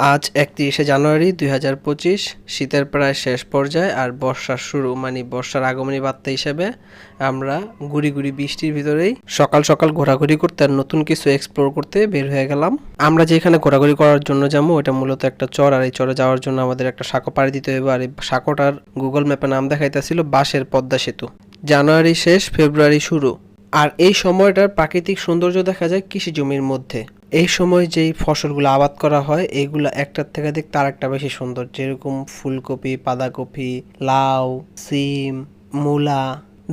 আজ একত্রিশে জানুয়ারি দুই হাজার পঁচিশ, শীতের প্রায় শেষ পর্যায়ে আর বর্ষার শুরু মানে বর্ষার আগমনী বার্তা হিসেবে আমরা গুড়ি গুড়ি বৃষ্টির ভিতরেই সকাল সকাল ঘোরাঘুরি করতে আর নতুন কিছু এক্সপ্লোর করতে বের হয়ে গেলাম। আমরা যেখানে ঘোরাঘুরি করার জন্য যাব ওটা মূলত একটা চর, আর এই চরে যাওয়ার জন্য আমাদের একটা সাঁকো পাড়ি দিতে হবে আর এই সাঁকোটার গুগল ম্যাপে নাম দেখাইতেছিল বাঁশের পদ্মা সেতু। জানুয়ারি শেষ, ফেব্রুয়ারি শুরু। আর এই সময়টার প্রাকৃতিক সৌন্দর্য দেখা যায় কৃষি জমির মধ্যে। এই সময় যেই ফসলগুলো আবাদ করা হয়, এগুলো একটার থেকে দেখতে আরেকটা বেশি সুন্দর। যেরকম ফুলকপি, বাঁধাকপি, লাউ, সিম, মূলা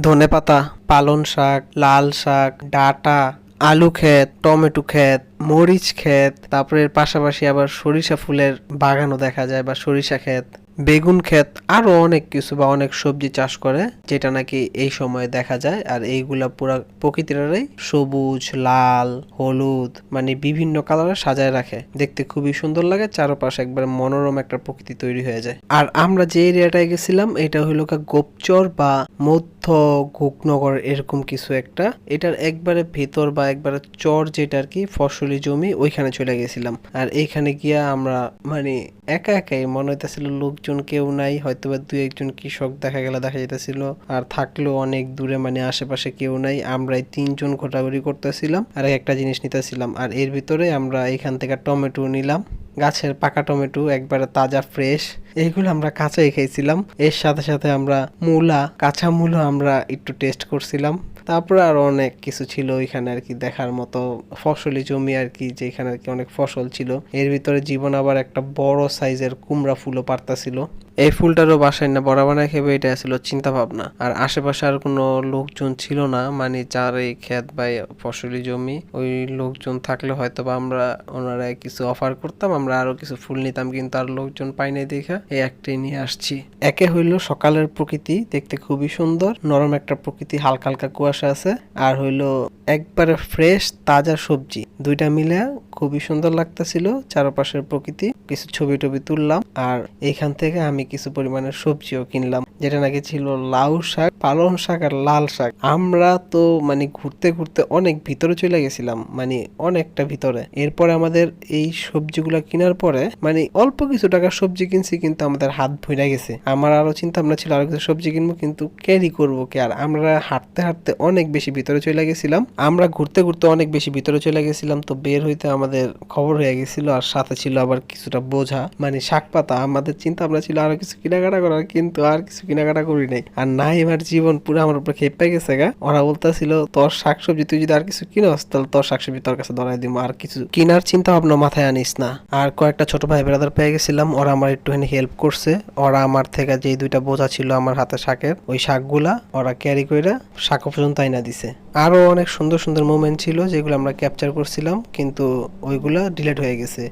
ধনেপাতা পালন শাক, লাল শাক, ডাটা, আলু ক্ষেত, টমেটো ক্ষেত, মরিচ ক্ষেত। তারপরে পাশাপাশি আবার সরিষা ফুলের বাগানও দেখা যায় বা সরিষা ক্ষেত। বেগুন ক্ষেত আরও অনেক কিছু বা অনেক সবজি চাষ করে, যেটা নাকি এই সময় দেখা যায়। আর এইগুলা পুরা প্রকৃতিরাই সবুজ, লাল, হলুদ মানে বিভিন্ন কালারে সাজায় রাখে। দেখতে খুবই সুন্দর লাগে, চারপাশে একবার মনোরম একটা প্রকৃতি তৈরি হয়ে যায়। আর আমরা যে এরিয়াটায় গেছিলাম, এটা হলো গোপচর বা মধ্য গোকনগর এরকম কিছু একটা। এটার একবারে ভেতর বা একবারে চর যেটা আর কি, ফসলি জমি, ওইখানে চলে গেছিলাম। আর এইখানে গিয়া আমরা মানে একা একাই মনে হইতেছিল লোকজন কেউ নাই হয়তো বা দুই একজন কৃষক দেখা গেল, দেখা যেতেছিল আর থাকলেও অনেক দূরে মানে আশেপাশে কেউ নাই। আমরা এই তিনজন ঘোরাঘুরি করতেছিলাম আর একটা জিনিস নিতেছিলাম। আর এর ভিতরে আমরা এখান থেকে টমেটো নিলাম। গাছের পাকা টমেটো, একবারে তাজা ফ্রেশ। এইগুলো আমরা কাঁচাই খেয়েছিলাম এর সাথে সাথে আমরা মূলা, কাঁচা মূলা আমরা একটু টেস্ট করছিলাম। তারপরে আরও অনেক কিছু ছিল ওইখানে আর কি দেখার মতো। ফসলি জমি আর কি, যেখানে আর কি অনেক ফসল ছিল। এর ভিতরে জীবন আবার একটা বড় সাইজের কুমড়া ফুলও পারতাছিল। এই ফুলটারও বাসায় না বড় বানায় খেবে এটা ছিল চিন্তা ভাবনা আর আশেপাশে আর কোনো লোকজন ছিল না মানে যার এই ক্ষেত বা ফসলি জমি, ওই লোকজন থাকলে হয়তো বা আমরা ওনারা কিছু অফার করতাম, আমরা আরও কিছু ফুল নিতাম, কিন্তু আর লোকজন পাই নাই দেখা এই একটাই নিয়ে আসছি। একে হইল সকালের প্রকৃতি, দেখতে খুবই সুন্দর, নরম একটা প্রকৃতি, হালকা হালকা কুয়াশা। আছে আর হইল একবারে ফ্রেশ তাজা সবজি। দুইটা মিলে খুবই সুন্দর লাগতেছিল, চারপাশের প্রকৃতি, কিছু ছবি টবি তুললাম, আর এইখান থেকে আমি কিছু পরিমাণের সবজিও কিনলাম, যেটা নাকি ছিল লাউ শাক, পালং শাক আর লাল শাক। আমরা তো মানে ঘুরতে ঘুরতে অনেক ভিতরে চলে গেছিলাম মানে অনেকটা ভিতরে। এরপরে আমাদের এই সবজিগুলো কেনার পরে মানে অল্প কিছু টাকার সবজি কিনছি, কিন্তু আমাদের হাত ভরে গেছে। আমার আরও চিন্তা ভাবনা ছিল আরও কিছু সবজি কিনবো, কিন্তু ক্যারি করব কি? আর আমরা হাঁটতে হাঁটতে অনেক বেশি ভিতরে চলে গেছিলাম। আমরা ঘুরতে ঘুরতে অনেক বেশি ভিতরে চলে গেছিলাম, তো বের হইতে আমাদের খবর হয়ে গেছিল আর সাথে ছিল আবার কিছুটা বোঝা। মানে শাক পাতা, আমাদের চিন্তা ভাবনা ছিল আরও কিছু কেনাকাটা করার, কিন্তু আর কিছু কেনাকাটা করি নাই। আর নাই এবার জীবন পুরো আমার উপরে খেপে গেছে গা। ওরা বলতেছিল, তোর শাকসবজি তুই যদি আর কিছু কিনোস, তাহলে তোর শাকসবজি তোর কাছে ধরাই দিব আর কিছু কেনার চিন্তা ভাবনা মাথায় আনিস না। আর কয়েকটা ছোট ভাই ব্রাদার পেয়ে গেছিলাম। ওরা আমার একটুখানি হেল্প করছে। ওরা আমার থেকে যে দুইটা বোঝা ছিল আমার হাতে শাকের, ওই শাকগুলা ওরা ক্যারি করে শাক পর্যন্ত আইনা দিছে। আরও অনেক সুন্দর সুন্দর মোমেন্ট ছিল যেগুলো আমরা ক্যাপচার করছিলাম, কিন্তু ওইগুলো ডিলেট হয়ে গেছে।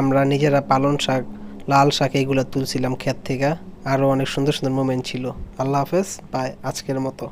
আমরা নিজেরা পালন শাক, লাল শাক এইগুলো তুলছিলাম ক্ষেত থেকে। আরও অনেক সুন্দর সুন্দর মোমেন্ট ছিল। আল্লাহ হাফেজ বাই আজকের মতো।